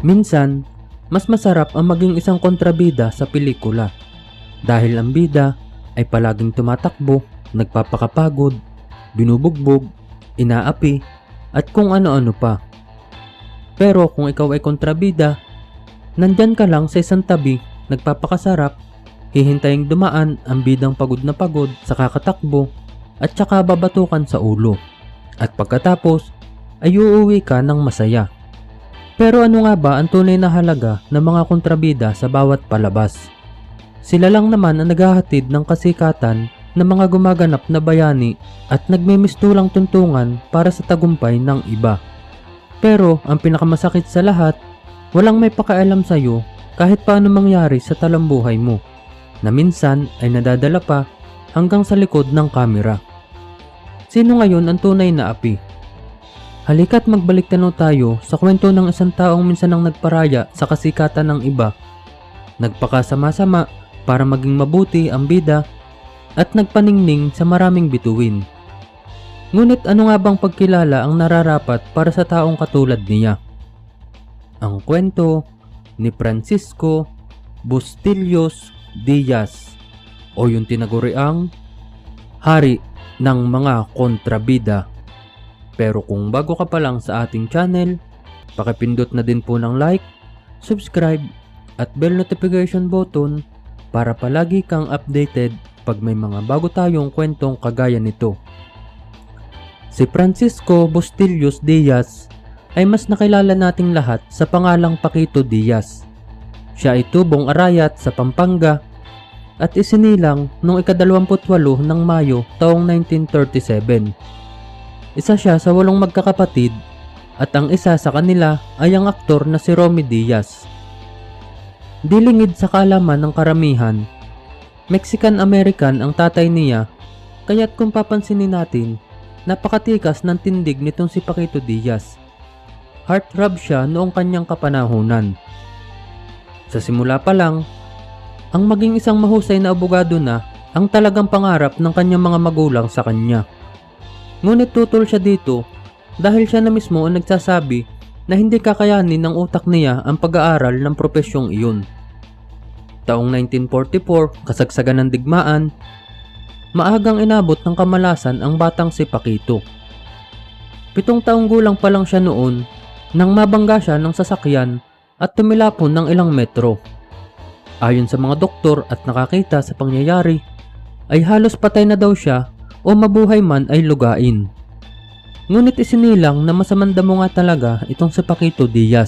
Minsan, mas masarap ang maging isang kontrabida sa pelikula. Dahil ang bida ay palaging tumatakbo, nagpapakapagod, binubugbog, inaapi, at kung ano-ano pa. Pero kung ikaw ay kontrabida, nandyan ka lang sa isang tabi, nagpapakasarap, hihintaying dumaan ang bidang pagod na pagod sa kakatakbo at saka babatukan sa ulo. At pagkatapos, ay uuwi ka ng masaya. Pero ano nga ba ang tunay na halaga ng mga kontrabida sa bawat palabas? Sila lang naman ang naghahatid ng kasikatan ng mga gumaganap na bayani at nagmimistulang tuntungan para sa tagumpay ng iba. Pero ang pinakamasakit sa lahat, walang may pakialam sa'yo kahit paano mangyari sa talambuhay mo, na minsan ay nadadala pa hanggang sa likod ng kamera. Sino ngayon ang tunay na api? Halika't magbalik tanaw tayo sa kwento ng isang taong minsan ang nagparaya sa kasikatan ng iba. Nagpakasama-sama para maging mabuti ang bida at nagpaningning sa maraming bituin. Ngunit ano nga bang pagkilala ang nararapat para sa taong katulad niya? Ang kwento ni Francisco Bustillos Diaz o yung tinaguriang Hari ng mga kontrabida. Pero kung bago ka pa lang sa ating channel, pakipindot na din po ng like, subscribe, at bell notification button para palagi kang updated pag may mga bago tayong kwentong kagaya nito. Si Francisco Bustillos Diaz ay mas nakilala nating lahat sa pangalang Paquito Diaz. Siya ay tubong arayat sa Pampanga at isinilang noong ikadalawamputwalo ng Mayo taong 1937. Isa siya sa walong magkakapatid at ang isa sa kanila ay ang aktor na si Romy Diaz. Dilingid sa kaalaman ng karamihan, Mexican-American ang tatay niya kaya't kung papansinin natin, napakatikas ng tindig nitong si Paquito Diaz. Heartthrob siya noong kanyang kapanahunan. Sa simula pa lang, ang maging isang mahusay na abogado na ang talagang pangarap ng kanyang mga magulang sa kanya. Ngunit tutol siya dito dahil siya na mismo ang nagsasabi na hindi kakayanin ng utak niya ang pag-aaral ng profesyong iyon. Taong 1944, kasagsagan ng digmaan, maagang inabot ng kamalasan ang batang si Paquito. Pitong taong gulang pa lang siya noon nang mabangga siya ng sasakyan at tumilapon ng ilang metro. Ayon sa mga doktor at nakakita sa pangyayari, ay halos patay na daw siya o mabuhay man ay lugain. Ngunit isinilang na masamandamo nga talaga itong si Paquito Diaz.